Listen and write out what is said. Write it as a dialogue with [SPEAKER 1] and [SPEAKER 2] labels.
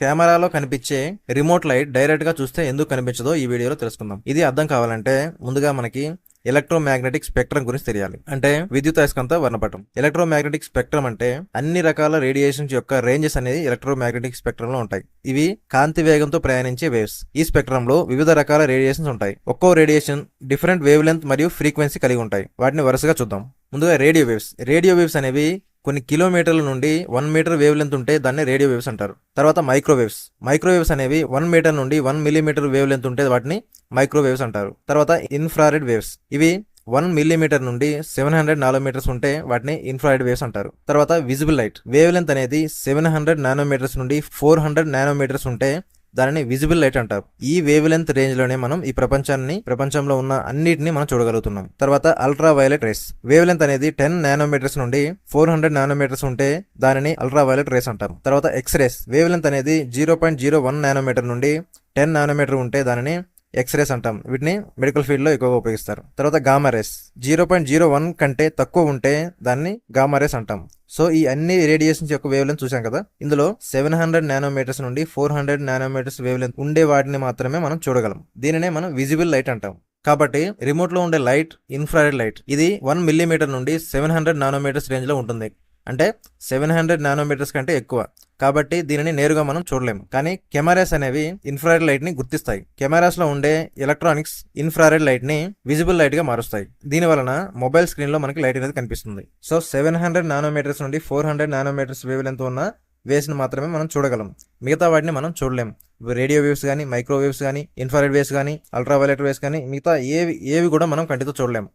[SPEAKER 1] కెమెరాలో కనిపించే remote light డైరెక్ట్గా చూస్తే ఎందుకు కనిపించదో ఈ వీడియోలో తెలుసుకుందాం. ఇది అర్థం కావాలంటే ముందుగా మనకి ఎలక్ట్రోమాగ్నెటిక్ స్పెక్ట్రం గురించి తెలియాలి. అంటే విద్యుత్ అయస్కాంత వర్ణపటం. ఎలక్ట్రోమాగ్నెటిక్ స్పెక్ట్రం అంటే అన్ని రకాల రేడియేషన్స్ యొక్క రేంజెస్ అనేది ఎలక్ట్రోమాగ్నెటిక్ స్పెక్ట్రం లో ఉంటాయి. ఇవి కాంతి వేగంతో ప్రయాణించే వేవ్స్. ఈ స్పెక్ట్రంలో వివిధ రకాల రేడియేషన్స్ ఉంటాయి. ఒక్కో రేడియేషన్ డిఫరెంట్ వేవ్ లెంత్ మరియు ఫ్రీక్వెన్సీ కలిగి ఉంటాయి. వాటిని వరుసగా చూద్దాం. ముందుగా రేడియో వేవ్స్. రేడియో వేవ్స్ అనేవి కొన్ని కిలోమీటర్ల నుండి వన్ మీటర్ వేవ్ లెంత్ ఉంటే దాన్ని రేడియో వేవ్స్ అంటారు. తర్వాత మైక్రోవేవ్స్. మైక్రోవేవ్స్ అనేవి వన్ మీటర్ నుండి వన్ మిల్లీమీటర్ వేవ్ లెంత్ ఉంటే వాటిని మైక్రోవేవ్స్ అంటారు. తర్వాత ఇన్ఫ్రారెడ్ వేవ్స్. ఇవి వన్ మిల్లీమీటర్ నుండి సెవెన్ హండ్రెడ్ నానోమీటర్స్ ఉంటే వాటిని ఇన్ఫ్రారెడ్ వేవ్స్ అంటారు. తర్వాత విజిబుల్ లైట్. వేవ్ లెంత్ అనేది సెవెన్ హండ్రెడ్ నానోమీటర్స్ నుండి ఫోర్ హండ్రెడ్ నానోమీటర్స్ ఉంటే దానిని విజిబుల్ లైట్ అంటారు. ఈ వేవ్ లెంత్ రేంజ్లోనే మనం ఈ ప్రపంచాన్ని ప్రపంచంలో ఉన్న అన్నిటిని మనం చూడగలుగుతున్నాం. తర్వాత ultra violet rays wave length అనేది టెన్ నానోమీటర్స్ నుండి ఫోర్ హండ్రెడ్ నానోమీటర్స్ ఉంటే దానిని అల్ట్రా వైలెట్ రేస్ అంటారు. తర్వాత ఎక్స్ రేస్ వేవ్ లెంత్ అనేది zero point zero one nanometre నుండి టెన్ నానోమీటర్ ఉంటే దానిని ఎక్స్ రేస్ అంటాం. వీటిని మెడికల్ ఫీల్డ్లో ఎక్కువగా ఉపయోగిస్తారు. తర్వాత gamma rays zero point zero one కంటే తక్కువ ఉంటే దాన్ని గామా రేస్ అంటాం. సో ఈ అన్ని రేడియేషన్స్ యొక్క వేవ్ లెంత్ చూసాం కదా? ఇందులో సెవెన్ హండ్రెడ్ నానోమీటర్స్ నుండి four hundred nanometres wave length ఉండే వాటిని మాత్రమే మనం చూడగలం దీనినే మనం విజిబుల్ లైట్ అంటాం కాబట్టి రిమోట్లో ఉండే లైట్ ఇన్ఫ్రారెడ్ లైట్ ఇది వన్ మిల్లీమీటర్ నుండి సెవెన్ హండ్రెడ్ నానోమీటర్స్ రేంజ్లో ఉంటుంది. అంటే సెవెన్ హండ్రెడ్ నానోమీటర్స్ కంటే ఎక్కువ. కాబట్టి దీనిని నేరుగా మనం చూడలేము. కానీ కెమెరాస్ అనేవి ఇన్ఫ్రారెడ్ లైట్ని గుర్తిస్తాయి. కెమెరాస్లో ఉండే ఎలక్ట్రానిక్స్ ఇన్ఫ్రారెడ్ లైట్ని విజిబుల్ లైట్గా మారుస్తాయి. దీని వలన మొబైల్ స్క్రీన్లో మనకి లైట్ అనేది కనిపిస్తుంది. సో సెవెన్ హండ్రెడ్ నానోమీటర్స్ నుండి four hundred nanometres wave length ఉన్న వేవ్స్ని మాత్రమే మనం చూడగలం. మిగతా వాటిని మనం చూడలేం. రేడియో వేవ్స్ కానీ మైక్రోవేవ్స్ కానీ ఇన్ఫ్రారెడ్ వేవ్స్ కానీ అల్ట్రావైలెట్ వేవ్స్ కానీ మిగతా ఏవి ఏవి కూడా మనం కంటితో చూడలేం.